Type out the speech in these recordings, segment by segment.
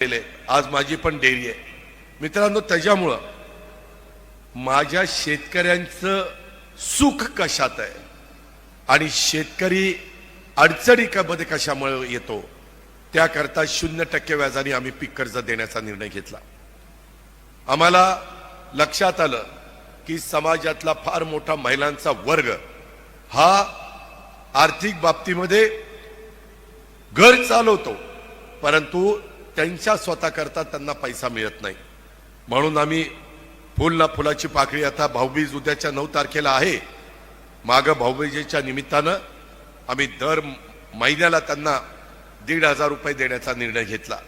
केले आज माझी पण डेअरी आहे. मित्रांनो त्याच्यामुळं माझ्या शेतकऱ्यांचं सुख कशात आहे? आणि शेतकरी अडचणी क- कशामुळे येतो? त्याकरता शून्य टक्के व्याजाने आम्ही पीक कर्ज देण्याचा निर्णय घेतला. आम्हाला लक्षात आलं की समाजातला फार मोठा महिलांचा वर्ग हा आर्थिक बाबतीमध्ये घर चालवतो. परंतु त्यांच्या स्वतः करता त्यांना पैसा मिळत नाही. म्हणून आम्ही फुल ना फुलाची पाकळी आता भाऊबीज उद्याच्या नऊ तारखेला आहे. माग भाऊबीजेच्या निमित्तानं आम्ही दर महिन्याला त्यांना दीड हजार रुपये देण्याचा निर्णय घेतला.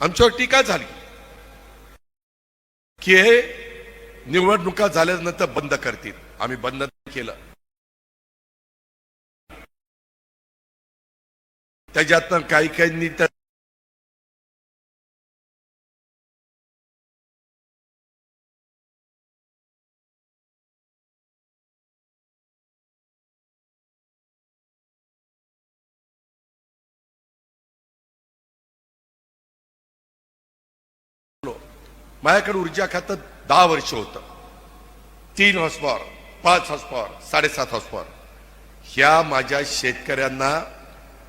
आमच्यावर टीका झाली. की हे निवडणुका झाल्यानंतर बंद करतील. आम्ही बंद केलं. त्याच्यातनं काही काहींनी तर माझ्याकडे ऊर्जा खातं दहा वर्ष होतं. तीन हॉस्पॉर पाच हॉर्स पॉवर साडेसात हॉस्पॉर पॉवर ह्या माझ्या शेतकऱ्यांना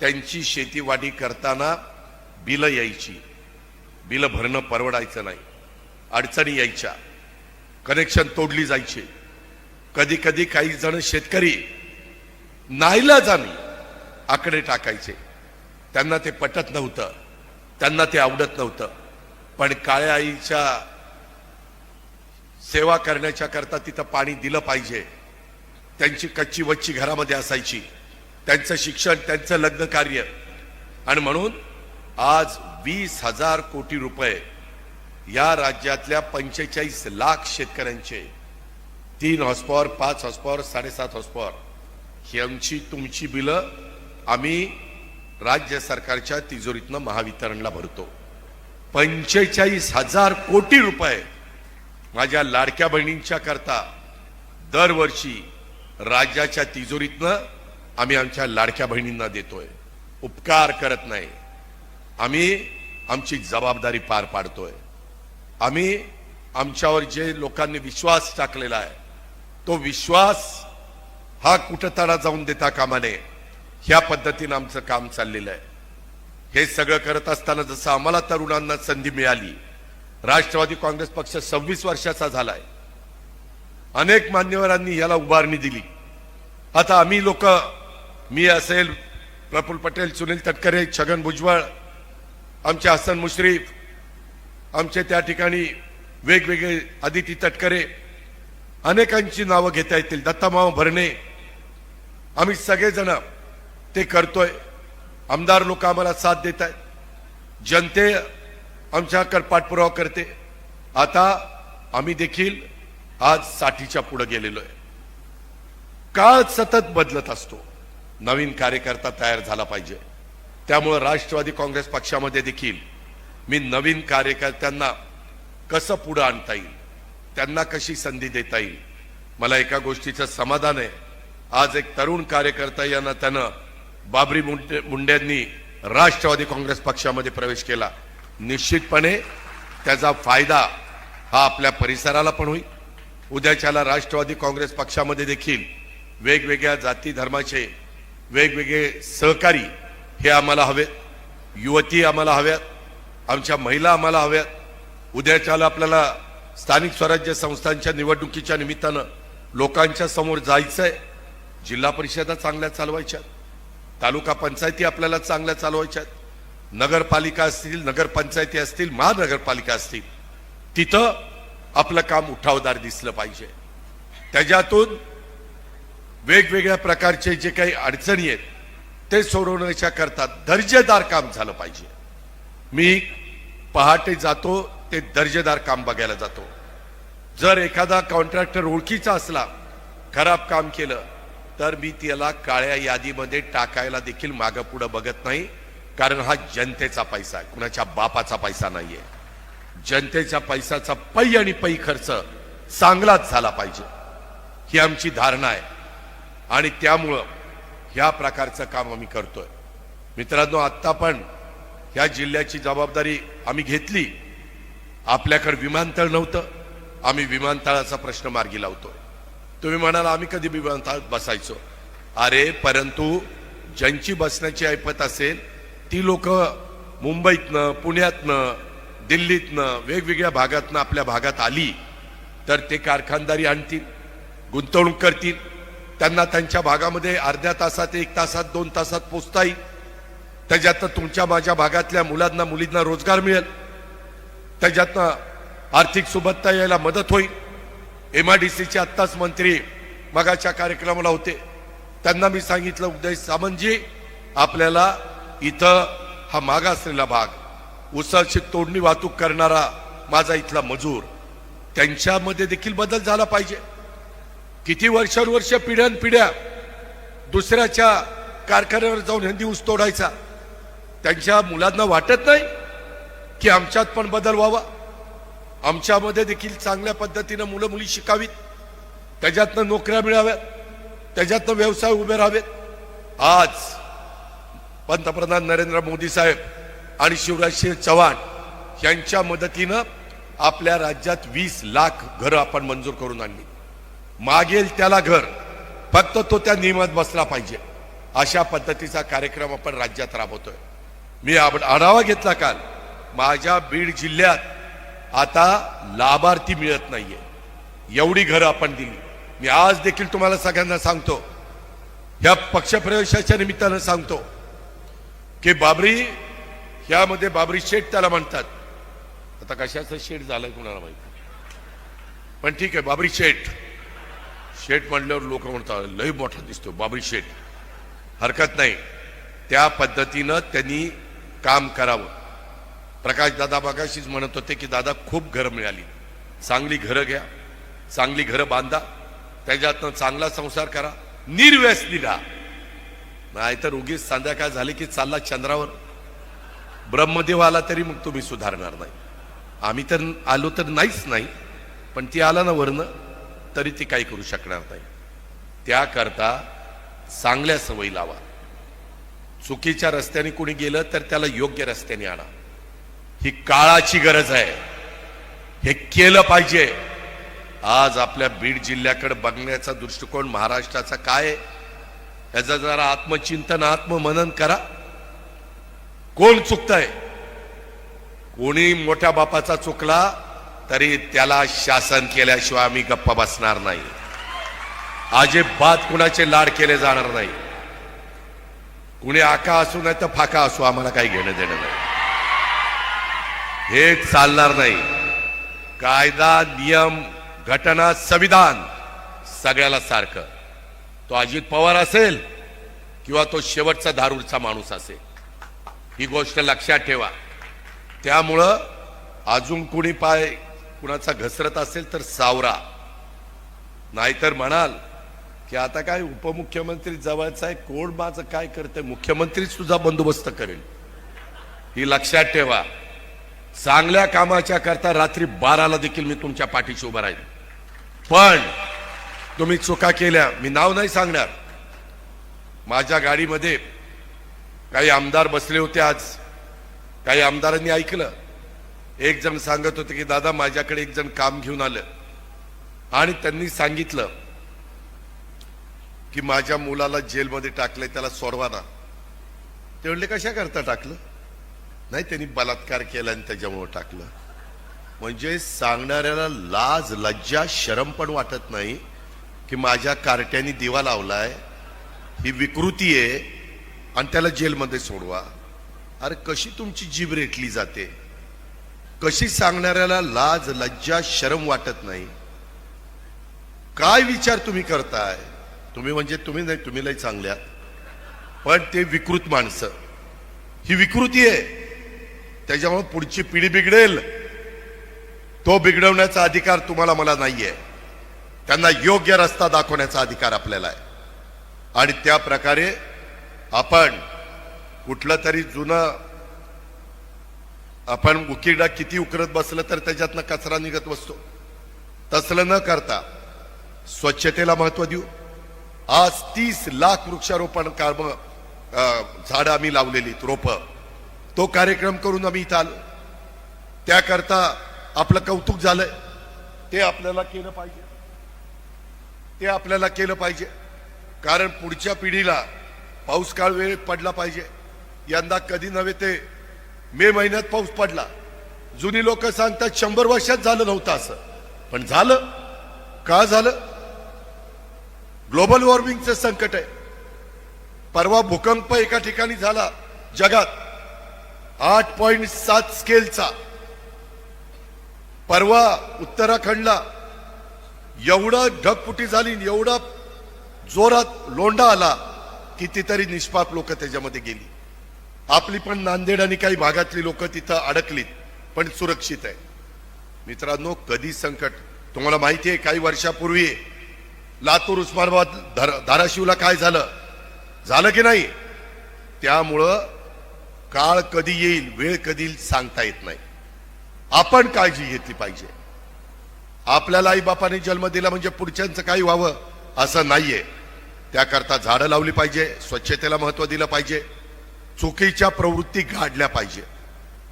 त्यांची शेतीवाडी करताना बिलं यायची. बिलं भरणं परवडायचं नाही. अडचणी यायच्या. कनेक्शन तोडली जायची. कधी कधी काही जण शेतकरी नाहीला जाणे आकडे टाकायचे. त्यांना ते पटत नव्हतं. त्यांना ते आवडत नव्हतं. पण काळ्या आईच्या सेवा करण्याच्या करता तिथं पाणी दिलं पाहिजे. त्यांची कच्ची वच्ची घरामध्ये असायची. त्यांचं शिक्षण त्यांचं लग्न कार्य. आणि म्हणून आज वीस हजार कोटी रुपये या राज्यातल्या पंचेचाळीस लाख शेतकऱ्यांचे तीन हॉस्पॉर पाच हॉस्पॉर साडेसात हॉस्पॉर ही आमची तुमची बिलं आम्ही राज्य सरकारच्या तिजोरीतनं महावितरणला भरतो. पंचेचाळीस हजार कोटी रुपये माझ्या लाडक्या बहिणींच्या करता दरवर्षी राज्याच्या तिजोरीतनं आम्ही आमच्या लाडक्या बहिणींना देतोय. उपकार करत नाही. आम्ही आमची जबाबदारी पार पाडतोय. आम्ही आमच्यावर जे लोकांनी विश्वास टाकलेला आहे तो विश्वास हा कुठं जाऊन देता कामा नये. ह्या पद्धतीनं आमचं काम चाललेलं आहे. हे सगळं करत असताना जसं आम्हाला तरुणांना संधी मिळाली राष्ट्रवादी काँग्रेस पक्ष सव्वीस वर्षाचा झालाय. अनेक मान्यवरांनी याला उभारणी दिली. आता आम्ही लोक मी असेल प्रफुल्ल पटेल सुनील तटकरे छगन भुजबळ आमचे हसन मुश्रीफ आमचे त्या ठिकाणी वेगवेगळे आदिती तटकरे अनेकांची नावं घेता येतील. दत्तामाव भरणे आम्ही सगळेजण ते करतोय. आमदार लोक आम्हाला साथ देत आहेत जनते आमच्याकडे पाठपुरावा करते. आता आम्ही देखील आज साठीच्या पुढे गेलेलो आहे. काळ सतत बदलत असतो. नवीन कार्यकर्ता तयार झाला पाहिजे. त्यामुळं राष्ट्रवादी काँग्रेस पक्षामध्ये देखील मी नवीन कार्यकर्त्यांना कसं पुढं आणता येईल त्यांना कशी संधी देता येईल मला एका गोष्टीचं समाधान आहे. आज एक तरुण कार्यकर्ता यांना त्यानं बाबरी मुंडे मुंड्यांनी राष्ट्रवादी काँग्रेस पक्षामध्ये प्रवेश केला. निश्चितपणे त्याचा फायदा हा आपल्या परिसराला पण होईल. उद्याच्याला राष्ट्रवादी काँग्रेस पक्षामध्ये देखील वेगवेगळ्या जाती धर्माचे वेगवेगळे सहकारी हे आम्हाला हवेत. युवती आम्हाला हव्यात. आमच्या महिला आम्हाला हव्यात. उद्याच्याला आपल्याला स्थानिक स्वराज्य संस्थांच्या निवडणुकीच्या निमित्तानं लोकांच्या समोर जायचं आहे जिल्हा परिषदा चांगल्या चालवायच्या तालुका पंचायती आपल्याला चांगल्या चालवायच्या नगरपालिका असतील नगरपंचायती असतील महानगरपालिका असतील तिथं आपलं काम उठावदार दिसलं पाहिजे. त्याच्यातून वेगवेगळ्या प्रकारचे जे काही अडचणी आहेत ते सोडवण्याच्या करता दर्जेदार काम झालं पाहिजे. मी पहाटे जातो ते दर्जेदार काम बघायला जातो. जर एखादा कॉन्ट्रॅक्टर ओळखीचा असला खराब काम केलं तर मी त्याला काळ्या यादीमध्ये टाकायला देखील मागं पुढं बघत नाही कारण हा जनतेचा पैसा आहे. कुणाच्या बापाचा पैसा नाहीये. जनतेच्या पैशाचा पै आणि पै खर्च चांगलाच झाला पाहिजे. ही आमची धारणा आहे. आणि त्यामुळं ह्या प्रकारचं काम आम्ही करतोय. मित्रांनो आत्ता पण ह्या जिल्ह्याची जबाबदारी आम्ही घेतली. आपल्याकडे विमानतळ नव्हतं. आम्ही विमानतळाचा प्रश्न मार्गी लावतोय. तुम्ही म्हणाला आम्ही कधी विमानतळात बसायचो. अरे परंतु ज्यांची बसण्याची ऐपत असेल ती लोक मुंबईतनं पुण्यातनं दिल्लीतनं वेगवेगळ्या भागातनं आपल्या भागात आली तर ते कारखानदारी आणतील गुंतवणूक करतील. त्यांना त्यांच्या भागामध्ये अर्ध्या तासात एक तासात दोन तासात पोचता येईल त्याच्यातनं तुमच्या माझ्या भागातल्या मुलांना मुलींना रोजगार मिळेल. त्याच्यातनं आर्थिक सुबत्ता यायला मदत होईल. एम डी सीचे आत्ताच मंत्री मगाच्या कार्यक्रमाला होते. त्यांना मी सांगितलं उदय सामंतजी आपल्याला इथं हा मागासलेला भाग उसाची तोडणी वाहतूक करणारा माझा इथला मजूर त्यांच्यामध्ये देखील बदल झाला पाहिजे. किती वर्षानुवर्ष पिढ्यानपिढ्या दुसऱ्याच्या कारखान्यावर जाऊन हिंदी ऊस तोडायचा. त्यांच्या मुलांना वाटत नाही की आमच्यात पण बदल व्हावा. आमच्यामध्ये देखील चांगल्या पद्धतीनं मुलं मुली शिकावीत. त्याच्यातनं नोकऱ्या मिळाव्यात. त्याच्यातनं व्यवसाय उभे राहावेत. आज पंतप्रधान नरेंद्र मोदी साहेब आणि शिवराजसिंह चव्हाण यांच्या मदतीनं आपल्या राज्यात वीस लाख घरं आपण मंजूर करून आणली. मागेल त्याला घर फक्त तो त्या नियमात बसला पाहिजे. अशा पद्धतीचा कार्यक्रम आपण राज्यात राबवतोय. मी आढावा घेतला काल. माझ्या बीड जिल्ह्यात आता लाभार्थी मिळत नाहीये. एवढी घरं आपण दिली. मी आज देखील तुम्हाला सगळ्यांना सांगतो या पक्षप्रवेशाच्या निमित्तानं सांगतो की बाबरी यामध्ये बाबरी शेठ त्याला म्हणतात. आता कशाचं शेठ झालंय कुणाला माहिती? पण ठीक आहे बाबरी शेठ. शेठ म्हणल्यावर लोक म्हणतात लय मोठा दिसतो बाबरी शेठ. हरकत नाही. त्या पद्धतीनं त्यांनी काम करावं. प्रकाश दादा बघाशीच म्हणत होते की दादा खूप घरं मिळाली. चांगली घरं घ्या. चांगली घरं बांधा. त्याच्यातनं चांगला संसार करा. निर्व्यसनी राहा नाहीतर उगीच संध्याकाळ झाली की चालला चंद्रावर. ब्रह्मदेव आला तरी मग तुम्ही सुधारणार नाही. आम्ही तर आलो तर नाहीच नाही पण ती आला ना वरनं तरी ती काही करू शकणार नाही. त्याकरता चांगल्या सवयी लावा. चुकीच्या रस्त्याने कोणी गेलं तर त्याला योग्य रस्त्याने आणा. ही काळाची गरज आहे. हे केलं पाहिजे. आज आपल्या बीड जिल्ह्याकडे बघण्याचा दृष्टिकोन महाराष्ट्राचा काय? याचा जरा आत्मचिंतन आत्ममनन करा. कोण चुकतंय? कोणी मोठ्या बापाचा चुकला तरी त्याला शासन केल्याशिवाय आम्ही गप्पा बसणार नाही. अजिबात कुणाचे लाड केले जाणार नाही. कुणी आका असू नाही तर फाका असू आम्हाला काही घेणं देणं नाही. हे चालणार नाही. कायदा नियम घटना संविधान सगळ्याला सारखं. तो अजित पवार असेल किंवा तो शेवटचा धारूरचा माणूस असेल. ही गोष्ट लक्षात ठेवा. त्यामुळं अजून कुणी पाय कुणाचा घसरत असेल तर सावरा. नाहीतर म्हणाल की आता काय उपमुख्यमंत्री जवळचा आहे कोण माझं काय करते मुख्यमंत्रीच तुझा बंदोबस्त करेल. ही लक्षात ठेवा. चांगल्या कामाच्या करता रात्री बाराला देखील मी तुमच्या पाठीशी उभा राहील पण तुम्ही चुका केल्या मी नाव नाही सांगणार. माझ्या गाडीमध्ये काही आमदार बसले होते आज. काही आमदारांनी ऐकलं. एक जण सांगत होते की दादा माझ्याकडे एक जण काम घेऊन आलं. आणि त्यांनी सांगितलं की माझ्या मुलाला जेलमध्ये टाकलंय त्याला सोडवा ना ते म्हणले कशा करता टाकलं? नाही त्यांनी बलात्कार केला आणि त्याच्यामुळे टाकलं. म्हणजे सांगणाऱ्याला लाज लज्जा शरम पण वाटत नाही की माझ्या कार्ट्याने दिवा लावलाय ही विकृती आहे आणि त्याला जेलमध्ये सोडवा. अरे कशी तुमची जीभ रेटली जाते? कशी सांगणाऱ्याला लाज लज्जा शरम वाटत नाही? काय विचार तुम्ही करताय? तुम्ही म्हणजे तुम्ही नाही तुम्ही लय चांगल्या. पण ते विकृत माणसं. ही विकृती आहे. त्याच्यामुळे पुढची पिढी बिघडेल. तो बिघडवण्याचा अधिकार तुम्हाला मला नाहीये. त्यांना योग्य रस्ता दाखवण्याचा अधिकार आपल्याला आहे. आणि त्या प्रकारे आपण कुठलं तरी जुनं आपण उकिरडा किती उकरत बसलं तर त्याच्यातनं कचरा निघत बसतो. तसलं न करता स्वच्छतेला महत्त्व देऊ. आज तीस लाख वृक्षारोपण काम झाडं आम्ही लावलेली रोपं. तो कार्यक्रम करून आम्ही इथं आलो. त्याकरता आपलं कौतुक झालंय. ते आपल्याला केलं पाहिजे. ते आपल्याला केलं पाहिजे. कारण पुढच्या पिढीला पाऊस काळ वेळ पडला पाहिजे. यंदा कधी नव्हे ते मे महिन्यात पाऊस पडला. जुनी लोक सांगतात शंभर वर्षात झालं नव्हतं असं. पण झालं. का झालं? ग्लोबल वॉर्मिंगचं संकट आहे. परवा भूकंप एका ठिकाणी झाला जगात. आठ पॉइंट सात स्केलचा. परवा उत्तराखंडला एवढा ढगफुटी झाली एवढा जोरात लोंढा आला कितीतरी निष्पाप लोक त्याच्यामध्ये गेली. आपली पण नांदेड आणि काही भागातली लोक तिथं अडकलीत पण सुरक्षित आहे. मित्रांनो कधी संकट? तुम्हाला माहिती आहे काही वर्षापूर्वी लातूर उस्मानाबाद धार- धाराशिवला काय झालं? झालं की नाही? त्यामुळं काळ कधी येईल वेळ कधी येईल सांगता येत नाही. आपण काळजी घेतली पाहिजे. आपल्याला आई बापाने जन्म दिला म्हणजे पुढच्यांचं काही व्हावं असं नाहीये. त्याकरता झाडं लावली पाहिजे स्वच्छतेला महत्त्व दिलं पाहिजे. चुकीच्या प्रवृत्ती गाडल्या पाहिजे.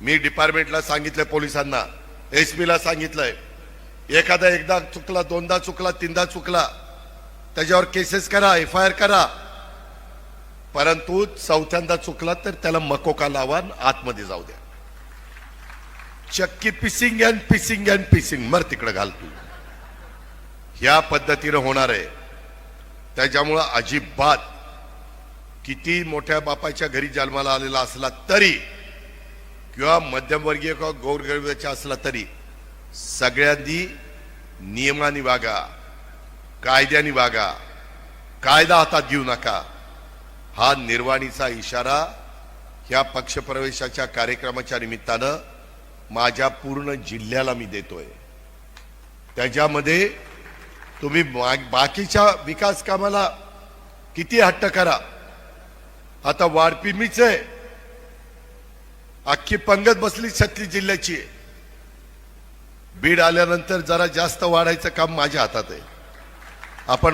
मी डिपार्टमेंटला सांगितलंय पोलिसांना. एस पीला सांगितलंय. एखादा एकदा चुकला दोनदा चुकला तीनदा चुकला. त्याच्यावर केसेस करा एफ आय आर करा. परंतु चौथ्यांदा चुकला तर त्याला मकोका लावा आतमध्ये जाऊ द्या. चक्की fishing and fishing and fishing. मर तिकडे घाल तू. ह्या पद्धतीनं होणार आहे. त्याच्यामुळं अजिबात किती मोठ्या बापाच्या घरी जन्माला आलेला असला तरी किंवा मध्यमवर्गीय किंवा गौरगरिबाचा असला तरी सगळ्यांनी नियमाने वागा कायद्याने वागा कायदा हातात घेऊ नका. हा निर्वाणीचा इशारा ह्या पक्षप्रवेशाच्या कार्यक्रमाच्या निमित्तानं माझ्या पूर्ण जिल्ह्याला मी देतोय. त्याच्यामध्ये तुम्ही बाकीच्या विकास कामाला किती हट्ट करा. आता वाढपी मीच आहे. अख्खी पंगत बसली छत्तीस जिल्ह्याची. आहे. बीड आल्यानंतर जरा जास्त वाढायचं काम माझ्या हातात आहे. आपण